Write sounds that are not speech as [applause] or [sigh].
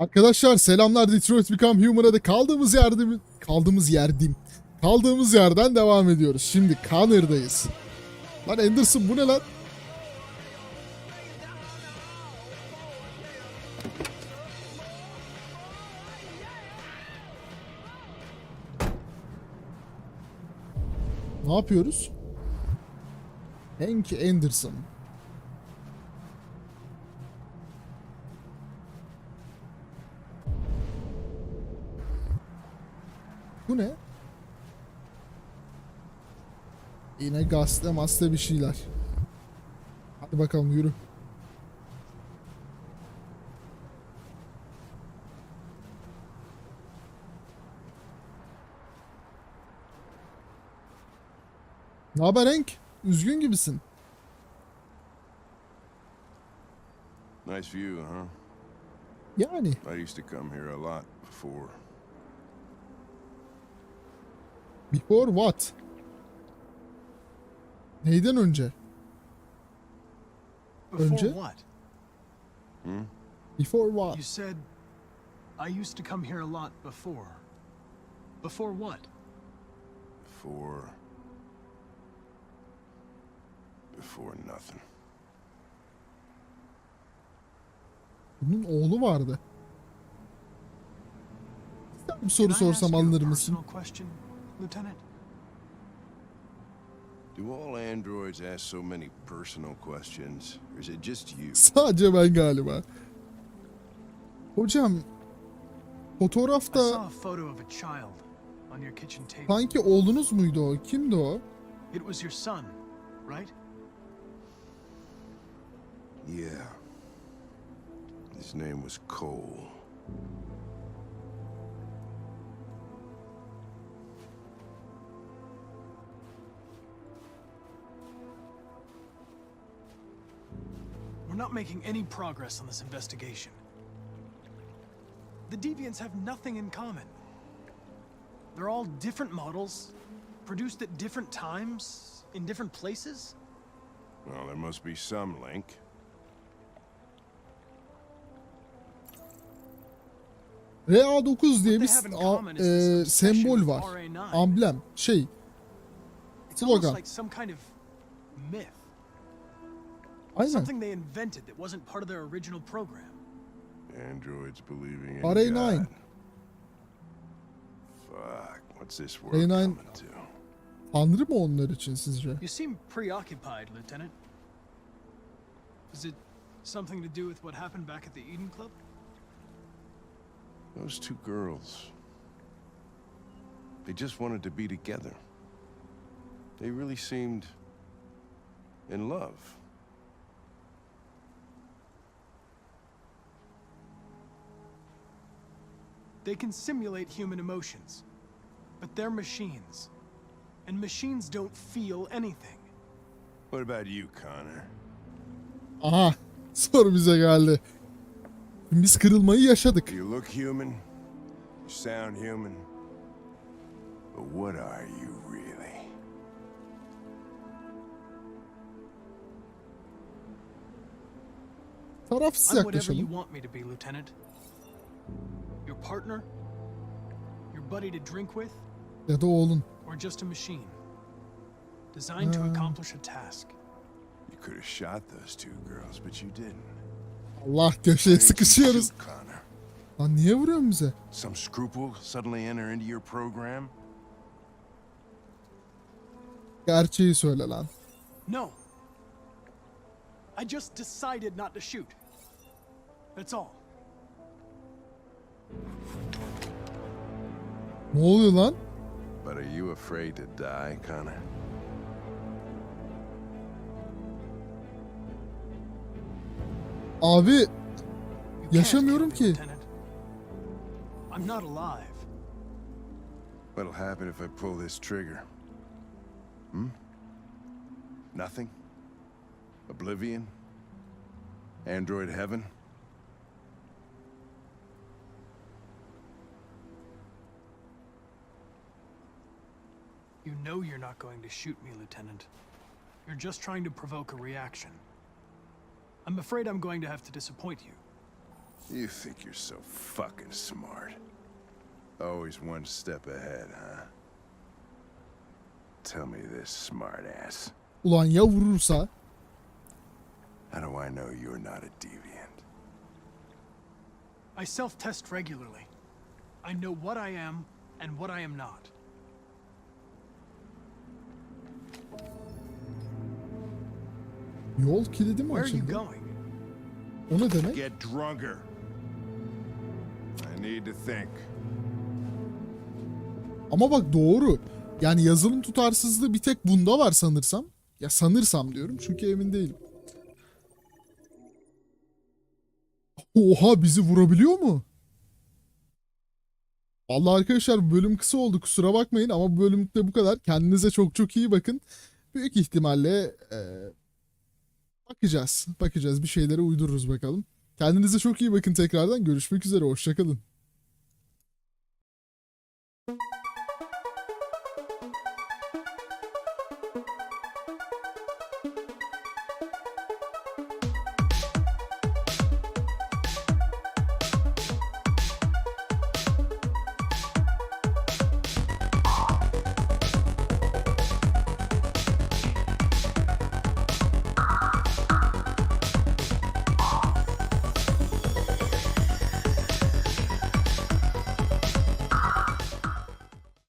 Arkadaşlar selamlar Detroit Become Human'a da kaldığımız yerde kaldığımız yerdim. Kaldığımız yerden devam ediyoruz. Şimdi Connor'dayız. Lan Anderson bu ne lan? Ne yapıyoruz? Hank Anderson. Bu ne? Yine gazete masle bir şeyler. Hadi bakalım yürü. Ne haber Hank? Üzgün gibisin. Nice view, huh? Yani. I used to come here a lot before. Before what? Neyden önce? Before Önce? what? Hmm? Before what? You said I used to come here a lot before. Before what? Before. Before nothing. Bunun oğlu vardı. Bir soru sorsam anlar mısın? Lieutenant? Do all androids ask so many personal questions? Or is it just you? Sadece ben galiba. Hocam I fotoğrafta saw a photo of a child on your kitchen table. sanki oğlunuz muydu o? Kimdi o? It was your son, right? Yeah. His name was Cole. Not making any progress on this investigation. The Deviants have nothing in common. They're all different models, produced at different times, in different places. Well, there must be some link. RA9 diye bir they have in a- common e, this obsession sembol with var. RA9. Amblem. Şey. It's almost Slogan. Aynen. Something they invented that wasn't part of their original program. Androids believing in RA9. God. Fuck, what's this world RA9 coming to? Tanrı mı onlar için sizce? You seem preoccupied, Lieutenant. Is it something to do with what happened back at the Eden Club? Those two girls. They just wanted to be together. They really seemed in love. They can simulate human emotions, but they're machines. And machines don't feel anything. What about you, Connor? Aha. [laughs] Soru bize geldi. Biz kırılmayı yaşadık. You look human, you sound human, but what are you really? Tarafsız I'm whatever you want me to be, Lieutenant. Partner? Your buddy to drink with? Ya da oğlun. Or just a machine? Designed to Um. accomplish a task. You could have shot those two girls, but you didn't. Allah köşeye sıkışıyoruz. Connor. Lan niye vuruyorsun bize? Some scruple suddenly enter into your program? Gerçeği söyle lan. No. I just decided not to shoot. That's all. Ne oluyor lan? But are you afraid to die, Connor? Abi You Yaşamıyorum ki. I'm not alive. What'll happen if I pull this trigger? Hmm? Nothing? Oblivion? Android heaven? You know you're not going to shoot me, Lieutenant. You're just trying to provoke a reaction. I'm afraid I'm going to have to disappoint you. You think you're so fucking smart. Always one step ahead, huh? Tell me this, smartass. Ulan ya vurursa? How do I know you're not a deviant? I self test regularly. I know what I am and what I am not. Yol kilidi mi Where are you açıldı? going? O ne demek? Get drunker. I need to think. Ama bak doğru. Yani yazılım tutarsızlığı bir tek bunda var sanırsam. Ya sanırsam diyorum çünkü emin değilim. Oha bizi vurabiliyor mu? Vallahi arkadaşlar bu bölüm kısa oldu kusura bakmayın ama bu bölümde bu kadar. Kendinize çok çok iyi bakın. Büyük ihtimalle eee, bakacağız. Bakacağız bir şeylere uydururuz bakalım. Kendinize çok iyi bakın tekrardan. Görüşmek üzere. Hoşçakalın.